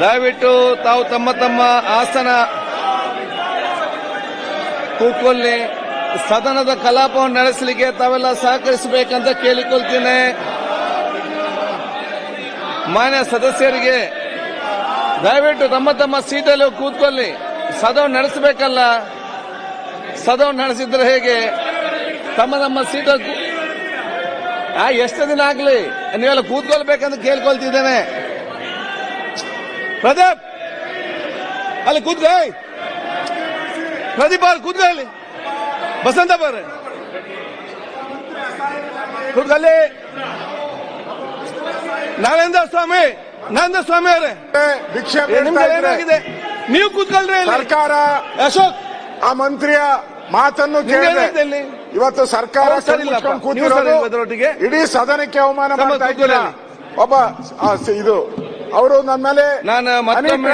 ದಯವಿಟ್ಟು ತಾವು ತಮ್ಮ ತಮ್ಮ ಆಸನ ಕೂತ್ಕೊಳ್ಳಿ. ಸದನದ ಕಲಾಪವನ್ನು ನಡೆಸಲಿಕ್ಕೆ ತಾವೆಲ್ಲ ಸಹಕರಿಸಬೇಕಂತ ಕೇಳಿಕೊಳ್ತೀನಿ. ಮಾನ್ಯ ಸದಸ್ಯರಿಗೆ ದಯವಿಟ್ಟು ತಮ್ಮ ತಮ್ಮ ಸೀಟಲ್ಲಿ ಕೂತ್ಕೊಳ್ಳಿ. ಸದನ ನಡೆಸಬೇಕಲ್ಲ. ಸದನ ನಡೆಸಿದ್ರೆ ಹೇಗೆ? ತಮ್ಮ ತಮ್ಮ ಸೀಟಲ್ಲಿ ಎಷ್ಟು ದಿನ ಆಗಲಿ, ನೀವೆಲ್ಲ ಕೂತ್ಕೊಳ್ಬೇಕಂತ ಕೇಳ್ಕೊಳ್ತಿದ್ದೇನೆ. ಪ್ರದೀಪ್ ಅಲ್ಲಿ ಕೂತ್ಕೋ ಪ್ರದೀಪ್ ಅಲ್ಲಿ ಕೂತ್ಕೋ ಅಲ್ಲಿ ಬಸಂತ ಬರ್ರಿ ಕೂತ್ಕಲ್ಲಿ ನಾರೇಂದ್ರ ಸ್ವಾಮಿ ನಾರೇಂದ್ರ ಸ್ವಾಮಿ ಅವರೇ. ಭಿಕ್ಷೆ ಏನಾಗಿದೆ ನೀವು ಕೂತ್ಕೊಳ್ರಿ. ಸರ್ಕಾರ ಅಶೋಕ್. ಆ ಮಂತ್ರಿಯ ಮಾತನ್ನು ಕೇಳಿದೆ? ಇವತ್ತು ಸರ್ಕಾರ ಕೂತಿರೋದು? ಇಡೀ ಸದನಕ್ಕೆ ಅವಮಾನ ಮಾಡ್ತಾ ಇದ್ದೀರಾ. ಒಬ್ಬ ಇದು ಅವರು ನನ್ನ ಮೇಲೆ ನಾನು ಮತ್ತೊಮ್ಮೆ.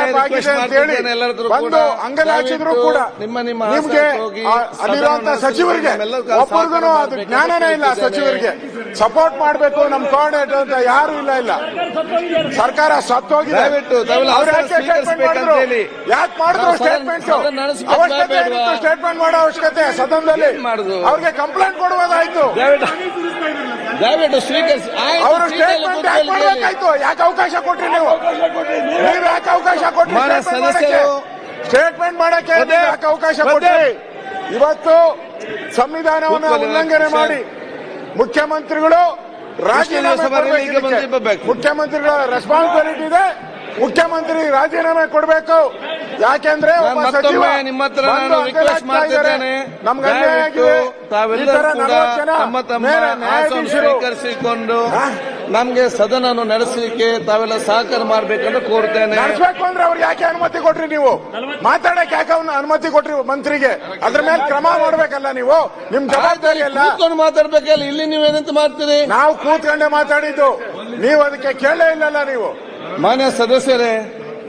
ಬಂದು ಅಂಗಲಾಚಿದ್ರು ಕೂಡ ನಿಮ್ಮ ನಿಮ್ಮ ನಿಮ್ಗೆ ಆಸನಕ್ಕೆ ಹೋಗಿ ಆ, ಅಲ್ಲಿರುವಂತ ಸಚಿವರಿಗೆ ಒಬ್ಬರಿಗೂ ಅದು ಜ್ಞಾನನೇ ಇಲ್ಲ ಸಚಿವರಿಗೆ ಸಪೋರ್ಟ್ ಮಾಡಬೇಕು ನಮ್ ಕೋಆರ್ಡಿನೇಟರ್ ಅಂತ ಯಾರು ಇಲ್ಲ ಇಲ್ಲ ಸರ್ಕಾರ ಸತ್ತೋಗಿದೆ ಯಾಕೆ ಮಾಡಿದ್ರು? ಹೇಳಿ. ಯಾಕೆ ಮಾಡಿದ್ರು ಸ್ಟೇಟ್ಮೆಂಟ್ ಅವಶ್ಯಕತೆ ಸ್ಟೇಟ್ಮೆಂಟ್ ಮಾಡೋ ಅವಶ್ಯಕತೆ ಸದನದಲ್ಲಿ? ಅವ್ರಿಗೆ ಕಂಪ್ಲೇಂಟ್ ಕೊಡುವುದಾಯ್ತು ದಯವಿಟ್ಟು ಸ್ವೀಕರಿಸಿ ಅವರು ಸ್ಟೇಟ್ಮೆಂಟ್ ಯಾಕೆ. ಮಾಡ್ಬೇಕಾಯ್ತು. ಯಾಕೆ ಅವಕಾಶ ಕೊಟ್ರಿ ನೀವು? ನೀವು ಯಾಕೆ ಅವಕಾಶ ಕೊಟ್ರಿ ಸದಸ್ಯರು ಸ್ಟೇಟ್ಮೆಂಟ್ ಮಾಡಕ್ಕೆ ಯಾಕೆ ಅವಕಾಶ. ಕೊಟ್ರಿ? ಇವತ್ತು ಸಂವಿಧಾನವನ್ನು ಉಲ್ಲಂಘನೆ ಮಾಡಿ ಮುಖ್ಯಮಂತ್ರಿಗಳು ರಾಜೀನಾಮೆ ಮುಖ್ಯಮಂತ್ರಿಗಳ ರೆಸ್ಪಾನ್ಸಿಬಿಲಿಟಿ ಇದೆ. ಮುಖ್ಯಮಂತ್ರಿ ರಾಜೀನಾಮೆ ಕೊಡಬೇಕು. ಯಾಕೆಂದ್ರೆ ಒಬ್ಬ ಮತ್ತೊಮ್ಮೆ ನಿಮ್ಮ ಹತ್ರ ಬಂದು ನಾನು ರಿಕ್ವೆಸ್ಟ್ ಅಂಗಲಾಚ್ತಾ ಇದ್ದಾರೆ. ಮಾಡ್ತಿದ್ದೇನೆ. ನಮ್ಗೆ ಅನ್ಯಾಯ ದಯವಿಟ್ಟು ಆಗಿದೆ. ಈ ತಾವೆಲ್ಲರೂ ತರ ಕೂಡ 40 ಜನ ತಮ್ಮ ತಮ್ಮ ಮೇಲೆ ಆಸನ ನ್ಯಾಯಾಧೀಶರು ಸ್ವೀಕರಿಸಿಕೊಂಡು ಹಾ? ನಮ್ಗೆ ಸದನವನ್ನು ನಡೆಸಲಿಕ್ಕೆ ತಾವೆಲ್ಲ ಸಹಕಾರ ಮಾಡ್ಬೇಕಂತ ಕೋರ್ತೇನೆ. ನಡೆಸಬೇಕು ಅಂದ್ರೆ ಅವ್ರಿಗೆ ಯಾಕೆ ಅನುಮತಿ ಕೊಟ್ರಿ ನೀವು? ಮಾತಾಡಕ್ಕೆ ಯಾಕೆ ಅವ್ನ ಅನುಮತಿ ಕೊಟ್ರಿ ಮಂತ್ರಿಗೆ? ಅದ್ರ ಮೇಲೆ ಕ್ರಮ ಮಾಡ್ಬೇಕಲ್ಲ ನೀವು? ನಿಮ್ ಜವಾಬ್ದಾರಿ ಅಲ್ಲ. ಕೂತ್ಕೊಂಡು ಮಾತಾಡ್ಬೇಕಲ್ಲ ಇಲ್ಲಿ ನೀವೇನಂತ ಮಾಡ್ತೀರಿ? ನಾವು ಕೂತ್ಕೊಂಡೆ ಮಾತಾಡಿದ್ದು. ನೀವು ಅದಕ್ಕೆ ಕೇಳೇ ಇಲ್ಲಲ್ಲ ನೀವು. ಮಾನ್ಯ ಸದಸ್ಯರೇ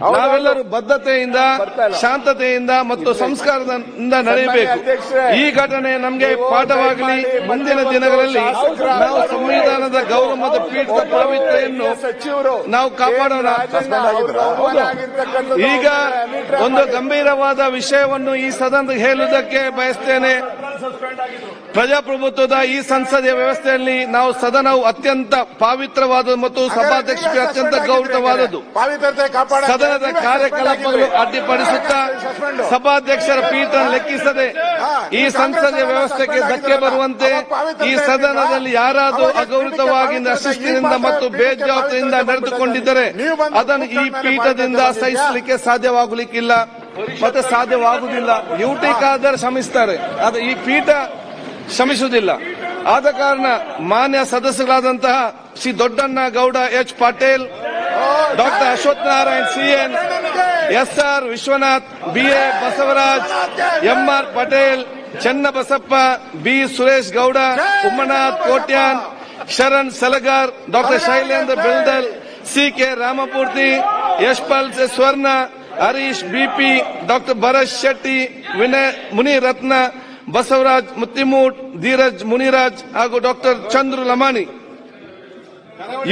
ನಾವೆಲ್ಲರೂ ಬದ್ಧತೆಯಿಂದ ಶಾಂತತೆಯಿಂದ ಮತ್ತು ಸಂಸ್ಕಾರದಿಂದ ನಡೆಯಬೇಕು. ಈ ಘಟನೆ ನಮಗೆ ಪಾಠವಾಗಲಿ ಮುಂದಿನ ದಿನಗಳಲ್ಲಿ ನಾವು ಸಂವಿಧಾನದ ಗೌರವದ ಮತ್ತು ಪೀಠದ ಸಚಿವರು ನಾವು ಕಾಪಾಡೋಣ. ಈಗ ಒಂದು ಗಂಭೀರವಾದ ವಿಷಯವನ್ನು ಈ ಸದನದ ಹೇಳುವುದಕ್ಕೆ ಬಯಸ್ತೇನೆ. ಪ್ರಜಾಪ್ರಭುತ್ವದ ಈ ಸಂಸದೀಯ ವ್ಯವಸ್ಥೆಯಲ್ಲಿ ನಾವು ಸದನವು ಅತ್ಯಂತ ಪಾವಿತ್ರವಾದ ಮತ್ತು ಸಭಾಧ್ಯಕ್ಷರಿಗೆ ಅತ್ಯಂತ ಗೌರವವಾದದ್ದು ಸದನದ ಕಾರ್ಯಕಲಾಪಗಳು ಅಡ್ಡಿಪಡಿಸುತ್ತಾ ಸಭಾಧ್ಯಕ್ಷರ ಪೀಠ ಲೆಕ್ಕಿಸದೆ ಈ ಸಂಸದೀಯ ವ್ಯವಸ್ಥೆಗೆ ಧಕ್ಕೆ ಬರುವಂತೆ ಈ ಸದನದಲ್ಲಿ ಯಾರಾದರೂ ಅಗೌರವವಾಗಿ ಅಶಿಸ್ತಿನಿಂದ ಮತ್ತು ಬೇಜವಾಬ್ದಾರಿಯಿಂದ ನಡೆದುಕೊಂಡಿದ್ದರೆ ಅದನ್ನು ಈ ಪೀಠದಿಂದ ಸಹಿಸಲಿಕ್ಕೆ ಸಾಧ್ಯವಾಗಲಿಕ್ಕಿಲ್ಲ. ಮತ್ತೆ ಸಾಧ್ಯವಾಗುವುದಿಲ್ಲ. ಯುಟಿಕಾದರೆ ಶ್ರಮಿಸ್ತಾರೆ. ಅದು ಈ ಪೀಠ ಶ್ರಮಿಸುವುದಿಲ್ಲ. ಆದ ಕಾರಣ ಮಾನ್ಯ ಸದಸ್ಯರಾದಂತಹ Shri Doddanna Gowda H Patil doctor Ashwath Narayan CN S R Vishwanath BA Basavaraj MR Patel Channabasappa B Suresh Gowda Umanath Kotian Sharan Salagar doctor Shailendra Beldal C K Ramamurthy Yashpal Swarna Harish BP doctor Bharath Shetty Vinay Munirathna Basavaraj Mattimud Dheeraj Muniraj ಹಾಗೂ doctor Chandru Lamani.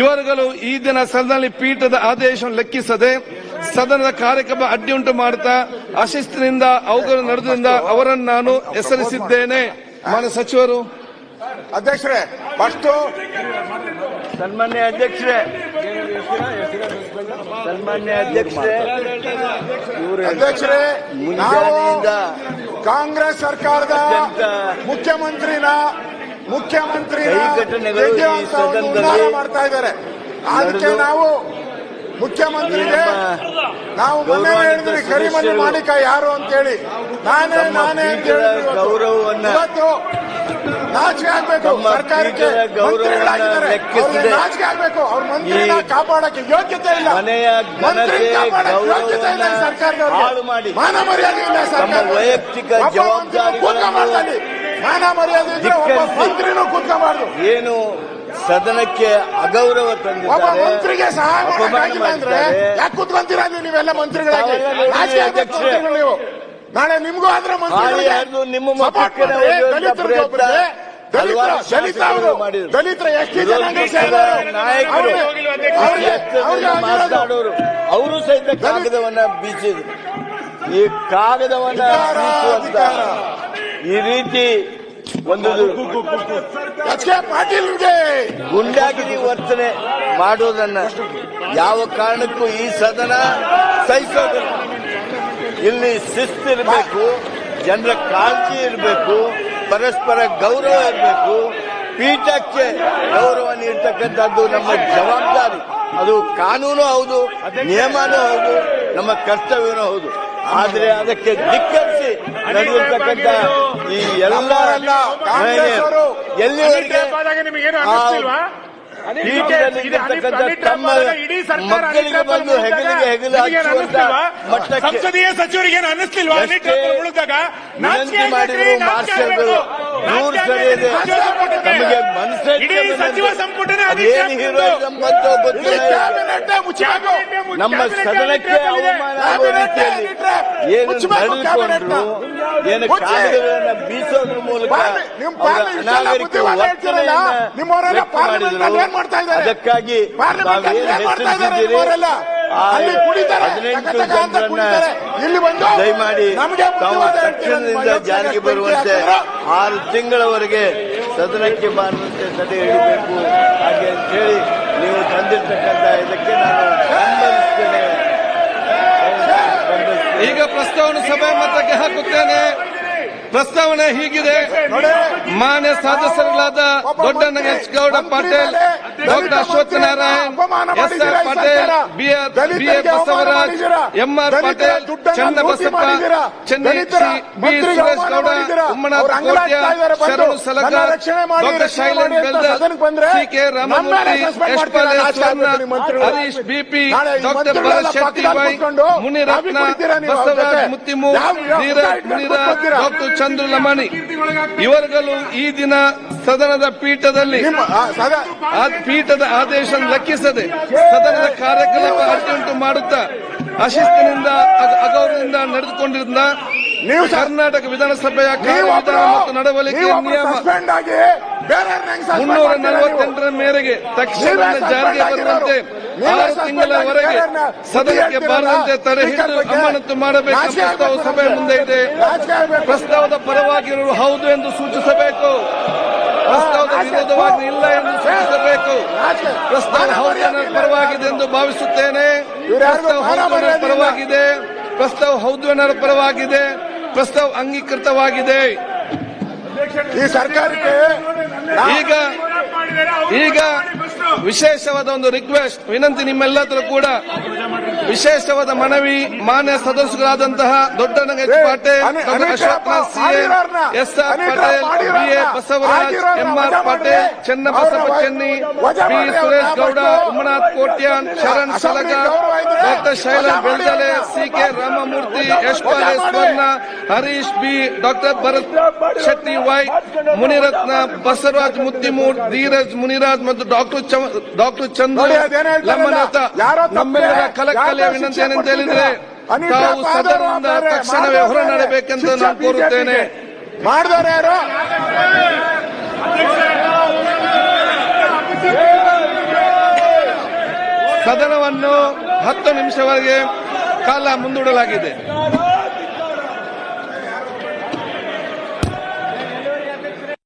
ಇವರುಗಳು ಈ ದಿನ ಸದನದಲ್ಲಿ ಪೀಠದ ಆದೇಶವನ್ನು ಲೆಕ್ಕಿಸದೆ ಸದನದ ಕಾರ್ಯಕ್ರಮ ಅಡ್ಡಿಯುಂಟು ಮಾಡುತ್ತಾ ಅಶಿಸ್ತಿನಿಂದ ಅವುಗಳು ನಡೆದ್ರಿಂದ ಅವರನ್ನು ನಾನು ಹೆಸರಿಸಿದ್ದೇನೆ. ಮಾನ್ಯ ಸಚಿವರು. ಅಧ್ಯಕ್ಷರೇ ಫಸ್ಟ್ ಸನ್ಮಾನ್ಯ ಅಧ್ಯಕ್ಷರೇ ಸನ್ಮಾನ್ಯ ಅಧ್ಯಕ್ಷರೇ ಅಧ್ಯಕ್ಷರೇ ನಾವು ಮುಂಜಾನೆಯಿಂದ ಕಾಂಗ್ರೆಸ್ ಸರ್ಕಾರದ ಮುಖ್ಯಮಂತ್ರಿನ ಮುಖ್ಯಮಂತ್ರಿ ಮಾಡ್ತಾ ಇದ್ದಾರೆ ಅದಕ್ಕೆ ನಾವು ಮುಖ್ಯಮಂತ್ರಿಗೆ ನಾವು ಮೊನ್ನೆ ಹೇಳಿದ್ರಿ ಕರಿಮನೆ ಮಾಲೀಕ ಯಾರು ಅಂತ ಹೇಳಿ ನಾನೇ ನಾನೇ ಅಂತ ಹೇಳಿದ್ರು ಇವತ್ತು. ನಾಚಿಕೆ ಆಗ್ಬೇಕು. ಸರ್ಕಾರಕ್ಕೆ. ಲೆಕ್ಕಿಸದೆ ನಾಚಿಕೆ ಆಗ್ಬೇಕು. ಅವ್ರ ಮಂತ್ರಿನ ಕಾಪಾಡಕ್ಕೆ ಯೋಗ್ಯತೆ ಇಲ್ಲ. ಮನೆಯ ಯೋಗ್ಯತೆ ಇಲ್ಲ ಹಾಳು ಮಾಡಿ. ಮಾನ ಮರ್ಯಾದೆ ಇಲ್ಲ ಸರ್ಕಾರ ವೈಯಕ್ತಿಕ ಜವಾಬ್ದಾರಿ ಮಾನ ಮರ್ಯಾದೆ ಇದ್ರೆ ಒಬ್ಬ ಮಂತ್ರಿನೂ ಕೂತ್ಕೋಬಾರ್ದು. ಏನು ಸದನಕ್ಕೆ ಅಗೌರವ ಒಬ್ಬ ತಂದಿದ್ದಾರೆ ಮಂತ್ರಿಗೆ ಸಹಾಯ ಮಾಡಕ್ಕಾಗಿಲ್ಲ ಅಂದ್ರೆ ಯಾಕೆ ಕೂತ್ಕೊಂತೀರಾ ನೀವು ನೀವೆಲ್ಲ ಮಂತ್ರಿಗಳಾಗಿ? ರಾಜ್ಯ ಅಧ್ಯಕ್ಷರೇ. ನೀವು. ನಾಳೆ ನಿಮಗೂ ಆದ್ರೆ ನಿಮ್ಮ ದಲಿತರ ಎಷ್ಟು ಜನ ಮಾತನಾಡೋರು. ಅವರು ಸಹಿತ ಕಾಗದವನ್ನ ಬೀಸಿದ್ರು. ಈ ಕಾಗದವನ್ನ ಬೀಸುವಂತ ಈ ರೀತಿ ಒಂದು ಗುಂಡಾಗಿರಿ ವರ್ತನೆ ಮಾಡೋದನ್ನ ಯಾವ ಕಾರಣಕ್ಕೂ ಈ ಸದನ ಸಹಿಸೋದಿಲ್ಲ. ಇಲ್ಲಿ ಶಿಸ್ತಿರಬೇಕು ಜನರ ಕಾಳಜಿ ಇರಬೇಕು ಪರಸ್ಪರ ಗೌರವ ಇರಬೇಕು. ಪೀಠಕ್ಕೆ ಗೌರವ ನೀಡ್ತಕ್ಕಂಥದ್ದು ನಮ್ಮ ಜವಾಬ್ದಾರಿ. ಅದು ಕಾನೂನು ಹೌದು ನಿಯಮನೂ ಹೌದು ನಮ್ಮ ಕರ್ತವ್ಯನೂ ಹೌದು. ಆದರೆ ಅದಕ್ಕೆ ದಿಕ್ಕರಿಸಿ ನಡೆದಿರ್ತಕ್ಕಂಥ ಈ ಎಲ್ಲ ಎಲ್ಲಿ ಕಾಂಗ್ರೆಸ್ ಅವರು ಎಲ್ಲಿವರೆಗೆ ಇಡೀ ಸರ್ಕಾರ ಬಂದು ಹೆಗಲಿಗೆ ಹೆಗಲ ಸಂಸದೀಯ ಸಚಿವರಿಗೇನು ಅನ್ನಿಸ್ತಿಲ್ವಾ ಎಷ್ಟೇ ಅನಿಟ್ರಪ್ಪ ಮುಳುಗ್ದಾಗ ವಿನಂತಿ ಮಾಡಿದ್ರು ಮಾರ್ಷಲ್ಗಳು ದೂರ ಸರಿಯದೆ ತಮಗೆ ಮನಸ್ಸೇ ಇಡೀ ಸಚಿವ ಸಂಪುಟನೇ ಅದೇನು ಹೀರೋಯಿಸಂ ಬಂತೋ ಗೊತ್ತಿಲ್ಲ. ನಮ್ಮ ಸದನಕ್ಕೆ ಅವಮಾನ ಆಗೋ ರೀತಿಯಲ್ಲಿ ಏನು ನಡೆದುಕೊಂಡ್ರು? ಏನು ಕಾಗದಗಳನ್ನ ಬೀಸೋದ್ರ ಮೂಲಕ? ಅದಕ್ಕಾಗಿ ದಯಮಾಡಿ ತಾವು ತಕ್ಷಣದಿಂದ ಜಾರಿಗೆ ಬರುವಂತೆ ಆರು ತಿಂಗಳವರೆಗೆ ಸದನಕ್ಕೆ ಬಾರದಂತೆ ತಡೆ ಹಿಡಿಬೇಕು. ಹಾಗೆ ಅಂತ ಹೇಳಿ ನೀವು ತಂದಿರ್ತಕ್ಕಂಥ ಇದಕ್ಕೆ ನಾನು ಪ್ರಸ್ತಾವನೆ ಸಭೆ ಮತಕ್ಕೆ ಹಾಕುತ್ತೇನೆ. ಪ್ರಸ್ತಾವನೆ ಹೀಗಿದೆ. ಮಾನ್ಯ ಸದಸ್ಯರುಗಳಾದ Doddanagouda Patil doctor Ashwath Narayan S R Patel B R B A Basavaraj M R Patil Channabasappa ಚೆನ್ನೈಸಿ B Suresh Gowda Umanath Kotian Sharanu Salaga doctor Shailendra Beldal C K Ramamurthy S ಪಾಲೆ Swarna Harish BP doctor Bharath Shetty Y Munirathna Basavaraj ಮುತ್ತಿಮು Neeraj Muniraj doctor Chandru Lamani ಇವರುಗಳು ಈ ದಿನ ಸದನದ ಪೀಠದಲ್ಲಿ ಪೀಠದ ಆದೇಶ ಲೆಕ್ಕಿಸದೆ ಸದನದ ಕಾರ್ಯಕಲಾಪ ಅಡ್ಡಿಯುಂಟು ಮಾಡುತ್ತಾ ಅಶಿಸ್ತಿನಿಂದ ಅಗೌರವದಿಂದ ನಡೆದುಕೊಂಡಿದ್ದ ನೀವು ಕರ್ನಾಟಕ ವಿಧಾನಸಭೆಯ ನೀವೊಬ್ರು- ಕಾರ್ಯವಿಧಾನ ಮತ್ತು ನಡವಳಿಕೆ ನಿಯಮ ಮುನ್ನೂರ? ನಲವತ್ತೆಂಟರ ಮೇರೆಗೆ ತಕ್ಷಣ ಜಾರಿಗೆ ಬರುವಂತೆ ಆರು ತಿಂಗಳವರೆಗೆ ಸದನಕ್ಕೆ ಬಾರದಂತೆ ತಡೆ ಹಿಡಿದು ಅಮಾನತು ಮಾಡಬೇಕು ಪ್ರಸ್ತಾವ ಸಭೆ ಮುಂದೆ ಇದೆ. ಪ್ರಸ್ತಾವದ ಪರವಾಗಿರುವ ಹೌದು ಎಂದು ಸೂಚಿಸಬೇಕು. ಪ್ರಸ್ತಾವದ ವಿರೋಧವಾಗಿ ಇಲ್ಲ ಎಂದು ಸೂಚಿಸಬೇಕು. ಪ್ರಸ್ತಾವ ಹೌದು. ಪರವಾಗಿದೆ ಎಂದು ಭಾವಿಸುತ್ತೇನೆ. ಪ್ರಸ್ತಾವ ಹೌದು. ಪರವಾಗಿದೆ. ಪ್ರಸ್ತಾವ ಹೌದು ಪರವಾಗಿದೆ. ಪ್ರಸ್ತಾವ ಅಂಗೀಕೃತವಾಗಿದೆ. ಈ ಸರ್ಕಾರಕ್ಕೆ ಈಗ ಈಗ ವಿಶೇಷವಾದ ಒಂದು ರಿಕ್ವೆಸ್ಟ್ ವಿನಂತಿ ನಿಮ್ಮೆಲ್ಲದರೂ ಕೂಡ. ವಿಶೇಷವಾದ ಮನವಿ ಮಾನ್ಯ ಸದಸ್ಯರಾದಂತಹ ದೊಡ್ಡನಗ ಪಾಟೀಲ್ ಅನಿ- ಡಾಕ್ಟರ್ ಅನಿತಾ ಅಶ್ವಥ್ ಸಿ ಮಾಡಿರೋರ್ನ, S R Patel ಮಾಡಿರೋರ್ನ, B A Basavaraj MR M R ವಜಾ ಪಾಟೀಲ್ ಚೆನ್ನಬಸಪ್ಪ ಚೆನ್ನಿ ಬಿ ಸುರೇಶ್ ಗೌಡ ಉಮನಾಥ್ ಕೋಟ್ಯಾನ್ ಶರಣ್ ಸಲಗ ಡಾಕ್ಟರ್ ಶೈಲಾ ಅವ್ರನ್ನ. ಸಿ ಕೆ ರಾಮಮೂರ್ತಿ ಯಶ್ ಪಾಲೆ ಮಾಡಿ. Swarna Harish B doctor Bharath Shetty Y Munirathna Basavaraj ಮುದ್ದಿಮೂರ್ Dheeraj Muniraj ಮತ್ತು ಡಾಕ್ಟರ್ ಡಾಕ್ಟರ್ ಚಂದ್ರ ಲಮ್ಮನಾಥ ನಮ್ಮೆಲ್ಲರ ಕಲಕಲೆಯ ವಿನಂತಿ ಏನಂತ ಹೇಳಿದ್ರೆ ತಾವು ಸದನದಿಂದ ತಕ್ಷಣ ತಕ್ಷಣವೇ ಹೊರ ನಡೆಬೇಕೆಂದು ನಾನು ಕೋರುತ್ತೇನೆ. ಮಾಡಿದವರು ಯಾರು ಸದನವನ್ನು ಹತ್ತು ನಿಮಿಷವರೆಗೆ ಕಾಲ ಮುಂದೂಡಲಾಗಿದೆ.